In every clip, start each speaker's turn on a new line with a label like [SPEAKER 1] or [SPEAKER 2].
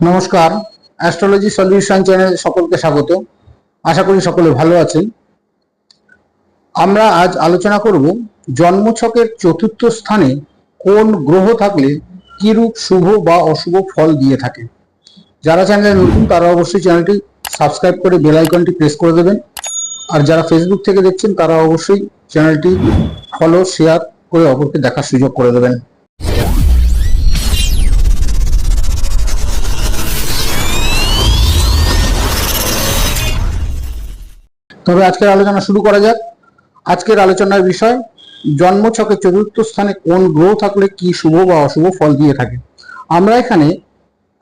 [SPEAKER 1] নমস্কার astrology solution channel সকলকে স্বাগত। আশা করি সকলে ভালো আছেন। আমরা আজ আলোচনা করব জন্মছকের চতুর্থ স্থানে কোন গ্রহ থাকলে কিরূপ শুভ বা অশুভ ফল দিয়ে থাকে। যারা চ্যানেলে নতুন, তারা অবশ্যই চ্যানেলটি সাবস্ক্রাইব করে বেল আইকনটি প্রেস করে দেবেন। আর যারা ফেসবুক থেকে দেখছেন, তারা অবশ্যই চ্যানেলটি ফলো শেয়ার করে অপরকে দেখার সুযোগ করে দেবেন। তবে আজকের আলোচনা শুরু করা যাক। আজকের আলোচনার বিষয় জন্মছকের চতুর্থ স্থানে কোন গ্রহ থাকলে কি শুভ বা অশুভ ফল দিয়ে থাকে? আমরা এখানে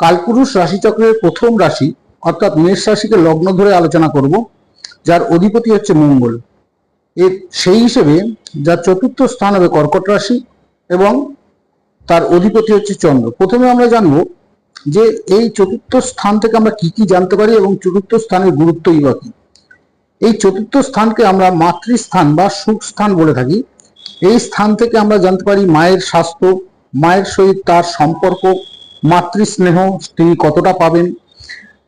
[SPEAKER 1] কালপুরুষ রাশিচক্রের প্রথম রাশি, অর্থাৎ মেষ রাশিকে লগ্ন ধরে আলোচনা করব, যার অধিপতি হচ্ছে মঙ্গল। এর সেই হিসেবে যার চতুর্থ স্থান হবে কর্কট রাশি এবং তার অধিপতি হচ্ছে চন্দ্র। প্রথমে আমরা জানব যে এই চতুর্থ স্থান থেকে আমরা কি কি জানতে পারি এবং চতুর্থ স্থানের গুরুত্বই বা কি। এই চতুর্থ স্থানকে আমরা মাতৃস্থান বা সুখ স্থান বলে থাকি। এই স্থান থেকে আমরা জানতে পারি মায়ের স্বাস্থ্য, মায়ের সহিত তার সম্পর্ক, মাতৃস্নেহ, তিনি কতটা পাবেন,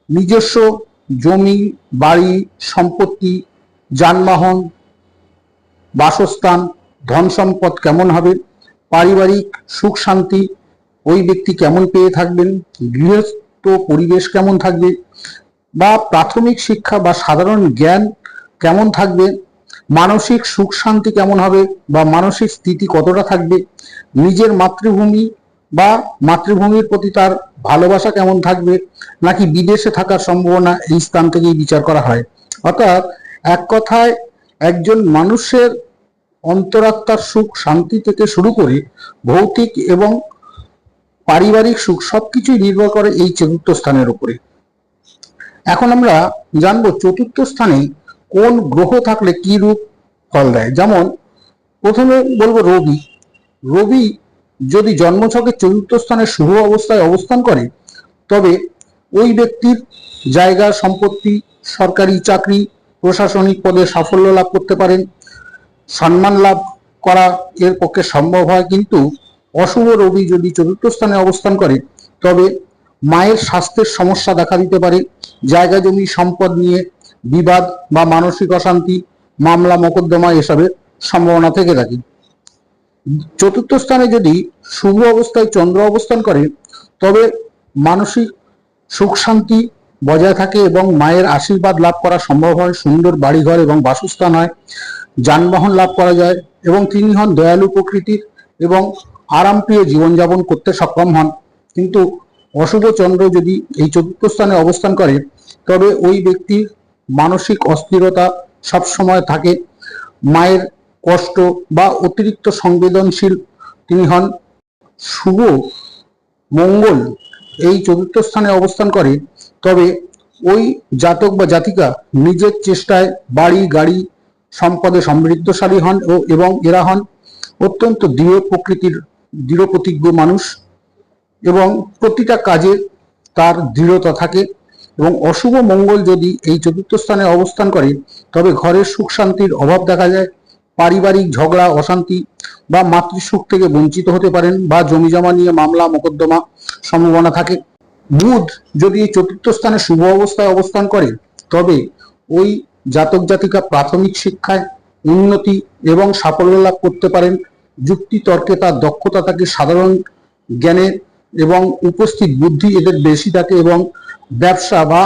[SPEAKER 1] নিজস্ব জমি, বাড়ি, সম্পত্তি, যানবাহন, বাসস্থান, ধন সম্পদ কেমন হবে, পারিবারিক সুখ শান্তি, ওই ব্যক্তি কেমন পেয়ে থাকবেন, গৃহস্থ পরিবেশ কেমন থাকবে, বা প্রাথমিক শিক্ষা বা সাধারণ জ্ঞান কেমন থাকবে? মানসিক সুখ শান্তি কেমন হবে? বা মানসিক স্থিতি কতটা থাকবে? নিজের মাতৃভূমি বা মাতৃভূমির প্রতি তার ভালোবাসা কেমন থাকবে? নাকি বিদেশে থাকার সম্ভাবনা এই স্থান থেকেই বিচার করা হয়? অর্থাৎ এক কথায় একজন মানুষের অন্তরাত্মার সুখ, শান্তি থেকে শুরু করে ভৌতিক এবং পারিবারিক সুখ সবকিছুই নির্ভর করে এই চতুর্থ স্থানের উপরে। এখন আমরা জানব চতুর্থ স্থানে কোন গ্রহ থাকলে কি রূপ ফল দেয় যেমন, প্রথমে বলব রবি। রবি যদি জন্মছকের চতুর্থ স্থানে শুভ অবস্থায় অবস্থান করে, তবে ওই ব্যক্তির জায়গা, সম্পত্তি, সরকারি চাকরি, প্রশাসনিক পদে সাফল্য লাভ করতে পারেন। সম্মান লাভ করা এর পক্ষে সম্ভব হয়, কিন্তু অশুভ রবি যদি চতুর্থ স্থানে অবস্থান করে, তবে মায়ের স্বাস্থ্যের সমস্যা দেখা দিতে পারে। জায়গা জমি, সম্পদ নিয়ে বিবাদ বা মানসিক অশান্তি, মামলা, মোকদ্দমা এসবের সম্ভাবনা থেকে থাকে। চতুর্থ স্থানে যদি শুভ অবস্থায় চন্দ্র অবস্থান করে, তবে মানসিক সুখ শান্তি বজায় থাকে এবং মায়ের আশীর্বাদ লাভ করা সম্ভব হয়। সুন্দর বাড়িঘর এবং বাসস্থান হয়, যানবাহন লাভ করা যায় এবং তিনি হন দয়ালু প্রকৃতির এবং আরাম আরামপ্রিয় জীবনযাপন করতে সক্ষম হন। কিন্তু অশুভ চন্দ্র যদি এই চতুর্থ স্থানে অবস্থান করে, তবে ওই ব্যক্তির মানসিক অস্থিরতা সবসময় থাকে। মায়ের কষ্ট বা অতিরিক্ত সংবেদনশীল তিনি হন। শুভ মঙ্গল এই চতুর্থ স্থানে অবস্থান করে। তবে ওই জাতক বা জাতিকা নিজের চেষ্টায় বাড়ি, গাড়ি সম্পদে সমৃদ্ধশালী হন ও এবং এরা হন অত্যন্ত দৃঢ় প্রকৃতির দৃঢ় প্রতিজ্ঞ মানুষ এবং প্রতিটা কাজে তার দৃঢ়তা থাকে। এবং অশুভ মঙ্গল যদি এই চতুর্থ স্থানে অবস্থান করে, তবে ঘরের সুখ শান্তির অভাব দেখা যায়। পারিবারিক ঝগড়া, অশান্তি বা মাতৃসুখ থেকে বঞ্চিত হতে পারেন বা জমি জমা নিয়ে মামলা, মোকদ্দমা সম্ভাবনা থাকে। বুধ যদি এই চতুর্থ স্থানে শুভ অবস্থায় অবস্থান করে, তবে ওই জাতক জাতিকা প্রাথমিক শিক্ষায় উন্নতি এবং সাফল্য লাভ করতে পারেন। যুক্তি তর্কে তার দক্ষতা থাকে সাধারণ জ্ঞানের এবং উপস্থিত বুদ্ধি এদের বেশি থাকে এবং ব্যবসা বা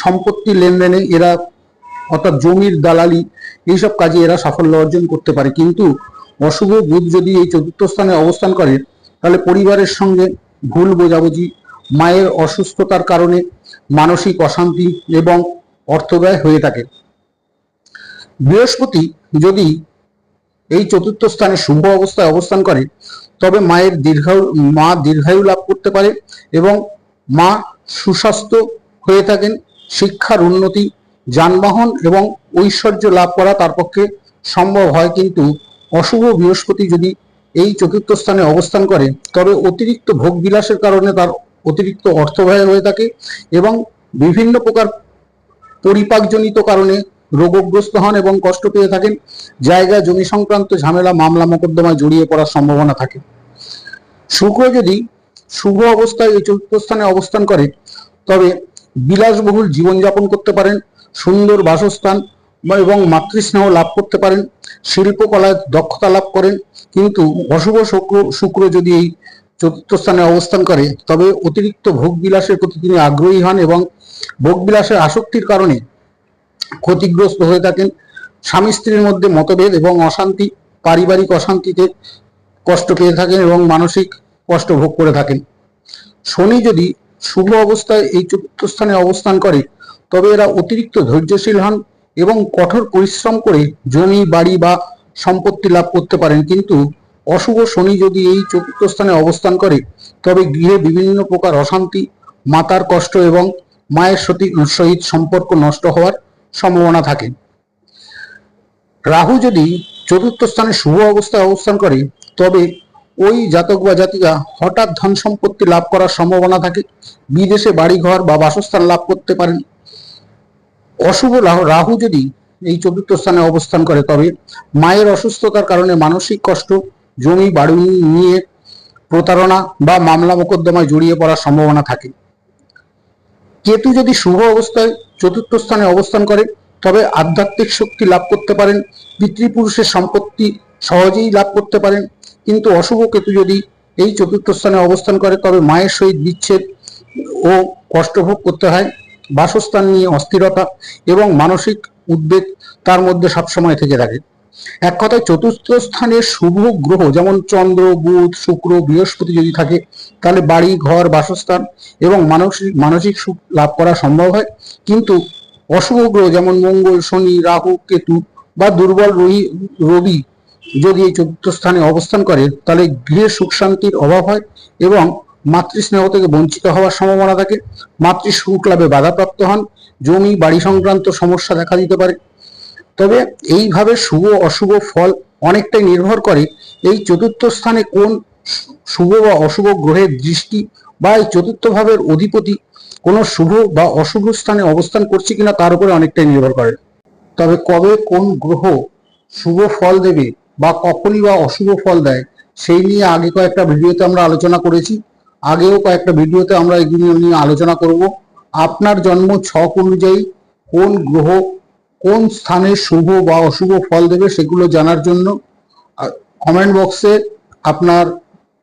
[SPEAKER 1] সম্পত্তি লেনদেনে এরা অর্থাৎ জমির দালালি এইসব কাজে এরা সাফল্য অর্জন করতে পারে। কিন্তু অশুভ বুধ যদি এই চতুর্থ স্থানে অবস্থান করে, তাহলে পরিবারের সঙ্গে ভুল বোঝাবুঝি, মায়ের অসুস্থতার কারণে মানসিক অশান্তি এবং অর্থব্যয় হয়ে থাকে। বৃহস্পতি যদি এই চতুর্থ স্থানে শুভ অবস্থায় অবস্থান করে, তবে মায়ের দীর্ঘায়ু, মা দীর্ঘায়ু লাভ করতে পারে এবং মা সুস্বাস্থ্য হয়ে থাকেন, শিক্ষার উন্নতি, যানবাহন এবং ঐশ্বর্য লাভ করা তার পক্ষে সম্ভব হয়। কিন্তু অশুভ বৃহস্পতি যদি এই চতুর্থ স্থানে অবস্থান করে, তবে অতিরিক্ত ভোগ বিলাসের কারণে তার অতিরিক্ত অর্থ ব্যয় হয়ে থাকে এবং বিভিন্ন প্রকার পরিপাকজনিত কারণে রোগগ্রস্ত হন এবং কষ্ট পেয়ে থাকেন জায়গা জমি সংক্রান্ত ঝামেলা, মামলা মোকদ্দমায় জড়িয়ে পড়ার সম্ভাবনা থাকে। শুক্র যদি শুভ অবস্থায় এই চতুর্থ স্থানে অবস্থান করে, তবে বিলাসবহুল জীবনযাপন করতে পারেন, সুন্দর বাসস্থান এবং মাতৃস্নেহ লাভ করতে পারেন, শিল্পকলায় দক্ষতা লাভ করেন, কিন্তু অশুভ শুক্র শুক্র যদি এই চতুর্থ স্থানে অবস্থান করে, তবে অতিরিক্ত ভোগ বিলাসের প্রতি তিনি আগ্রহী হন এবং ভোগ বিলাসের আসক্তির কারণে ক্ষতিগ্রস্ত হয়ে থাকেন। স্বামী স্ত্রীর মধ্যে মতভেদ এবং অশান্তি, পারিবারিক অশান্তিতে কষ্ট পেয়ে থাকেন এবং মানসিক কষ্ট ভোগ করে থাকেন। শনি যদি শুভ অবস্থায় এই চতুর্থ স্থানে অবস্থান করে, তবে এরা অতিরিক্ত ধৈর্যশীল হন এবং কঠোর পরিশ্রম করে জমি, বাড়ি বা সম্পত্তি লাভ করতে পারেন। কিন্তু অশুভ শনি যদি এই চতুর্থ স্থানে অবস্থান করে, তবে গৃহে বিভিন্ন প্রকার অশান্তি, মাতার কষ্ট এবং মায়ের সহিত সম্পর্ক নষ্ট হওয়ার সম্ভাবনা থাকে। রাহু যদি চতুর্থ স্থানে শুভ অবস্থায় অবস্থান করে, তবে ওই জাতক বা জাতিকা হঠাৎ ধন সম্পত্তি লাভ করার সম্ভাবনা থাকে। বিদেশে বাড়িঘর বা বাসস্থান লাভ করতে পারেন। অশুভ রাহু- রাহু যদি এই চতুর্থ স্থানে অবস্থান করে, তবে মায়ের অসুস্থতার কারণে মানসিক কষ্ট, জমি, বাড়ি নিয়ে প্রতারণা বা মামলা মোকদ্দমায় জড়িয়ে পড়ার সম্ভাবনা থাকে। কেতু যদি শুভ অবস্থায় চতুর্থ স্থানে অবস্থান করে তবে আধ্যাত্মিক শক্তি লাভ করতে পারেন, পিতৃপুরুষের সম্পত্তি সহজেই লাভ করতে পারেন। কিন্তু অশুভ কেতু যদি এই চতুর্থ স্থানে অবস্থান করে, তবে মায়ের সহিত বিচ্ছেদ ও কষ্টভোগ করতে হয়। বাসস্থান নিয়ে অস্থিরতা এবং মানসিক উদ্বেগ তার মধ্যে সবসময় থেকে থাকে। এক কথায় চতুর্থ স্থানে শুভ গ্রহ, যেমন চন্দ্র, বুধ, শুক্র, বৃহস্পতি যদি থাকে, তাহলে বাড়ি, ঘর, বাসস্থান এবং মানসিক মানসিক সুখ লাভ করা সম্ভব হয়। কিন্তু অশুভ গ্রহ, যেমন মঙ্গল, শনি, রাহু, কেতু বা দুর্বল রবি রবি যদি এই চতুর্থ স্থানে অবস্থান করে, তাহলে গৃহে সুখ শান্তির অভাব হয় এবং মাতৃস্নেহ থেকে বঞ্চিত হওয়ার সম্ভাবনা থাকে। মাতৃ সুখ লাভে বাধাপ্রাপ্ত হন। জমি, বাড়ি সংক্রান্ত সমস্যা দেখা দিতে পারে। তবে এইভাবে শুভ অশুভ ফল অনেকটাই নির্ভর করে এই চতুর্থ স্থানে কোন শুভ বা অশুভ গ্রহের দৃষ্টি বা এই চতুর্থ ভাবের অধিপতি কোনো শুভ বা অশুভ স্থানে অবস্থান করছে কিনা তার উপরে অনেকটাই নির্ভর করে। তবে কবে কোন গ্রহ শুভ ফল দেবে বা কখনই বা অশুভ ফল দেয়, সেই নিয়ে আগে কয়েকটা ভিডিওতে আমরা আলোচনা করেছি। আগেও কয়েকটা ভিডিওতে আমরা এগুলো নিয়ে আলোচনা করব। আপনার জন্ম ছক অনুযায়ী কোন গ্রহ কোন স্থানে শুভ বা অশুভ ফল দেবে সেগুলো জানার জন্য কমেন্ট বক্সে আপনার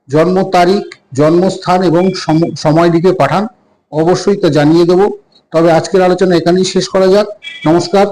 [SPEAKER 1] জন্ম তারিখ, জন্মস্থান এবং সম- সময় দিকে পাঠান। অবশ্যই তা জানিয়ে দেব। তবে আজকের আলোচনা এখানেই শেষ করা যাক। নমস্কার।